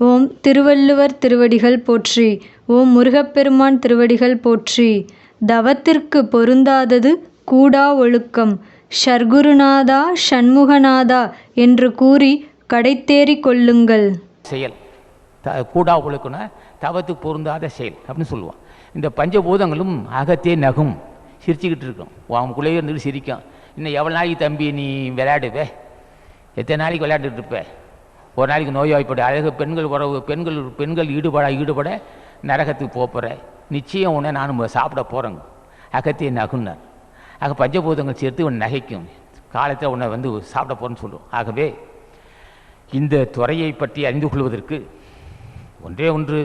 ஓம் திருவள்ளுவர் திருவடிகள் போற்றி. ஓம் முருகப்பெருமான் திருவடிகள் போற்றி. தவத்திற்கு பொருந்தாதது கூடா ஒழுக்கம். ஷர்குருநாதா ஷண்முகநாதா என்று கூறி கடைத்தேறி கொள்ளுங்கள். செயல். த கூடா ஒழுக்குனா தவத்துக்கு பொருந்தாத செயல் அப்படின்னு சொல்லுவான் இந்த பஞ்சபூதங்களும் அகத்தே நகும். சிரிச்சுக்கிட்டு இருக்கும். அவனுக்குள்ளேயே இருந்துட்டு சிரிக்கும். இன்னும் எவ்வளோ நாளைக்கு தம்பி நீ விளையாடுவே? எத்தனை நாளைக்கு விளையாண்டுட்டு இருப்பேன் ஒரு நாளைக்கு நோய்வாய்ப்படு. அழகு பெண்கள் உறவு பெண்கள் பெண்கள் ஈடுபட ஈடுபட நரகத்துக்கு போகிற நிச்சயம் உன்னை நான் சாப்பிட போகிறேங்க அகத்தே நகுன்னார் ஆக பஞ்சபூதங்கள் சேர்த்து உன்னை நகைக்கும். காலத்தில் உன்னை வந்து சாப்பிட போகிறேன்னு சொல்லுவோம் ஆகவே இந்த துறையை பற்றி அறிந்து கொள்வதற்கு ஒன்றே ஒன்று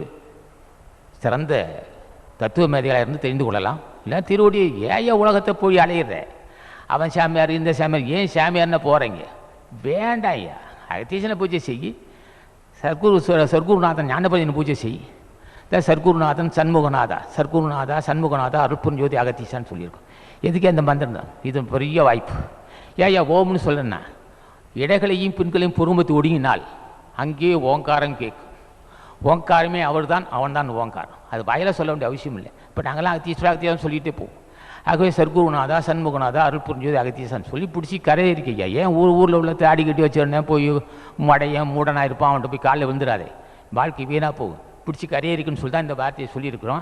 சிறந்த தத்துவ மேதைகளாக இருந்து தெரிந்து கொள்ளலாம். இல்லை திருவடி ஏய உலகத்தை போய் அலையிற. அவன் சாமியார் இந்த சாமியார் ஏன் சாமியார்னு போகிறீங்க வேண்டாம் ஐயா. அகத்தீசனை பூஜை செய் சர்க்குரு சர்க்குருநாதன் ஞானபதியின் பூஜை செய் இந்த சர்க்குருநாதன் சண்முகநாதா சர்க்குருநாதா சண்முகநாதா அருட்புரிஞ்சோதி அகத்தீசான்னு சொல்லியிருக்கோம் எதுக்கே அந்த மந்திரம் தான் இது பெரிய வாய்ப்பு ஏயா ஓம்னு சொல்லணும்னா இடைகளையும் பின்களையும் பொறுமத்து ஒடுங்கினால் அங்கேயே ஓங்காரம் கேட்கும் ஓங்காரமே அவர் அவர்தான் அவன்தான் ஓங்காரம் அது வாயில சொல்ல வேண்டிய அவசியம் இல்லை இப்போ நாங்களாம் அகத்தீஸ்வரா அகத்தியாசம் சொல்லிகிட்டே போவோம் ஆகவே சர்க்குருநாதா சண்முகநாதா அருள் புரிஞ்சது அகத்தீசான்னு சொல்லி பிடிச்சி கரையே ஏன் ஊர் ஊரில் உள்ள தாடி கட்டி வச்சிருந்தேன் போய் மடையன் மூடனாக இருப்பான் அவன்கிட்ட போய் காலைல வந்துடாதே வாழ்க்கை வீணாக போகும். பிடிச்சி கரையே இருக்குன்னு சொல்லி தான் இந்த வார்த்தையை சொல்லியிருக்கிறோம்.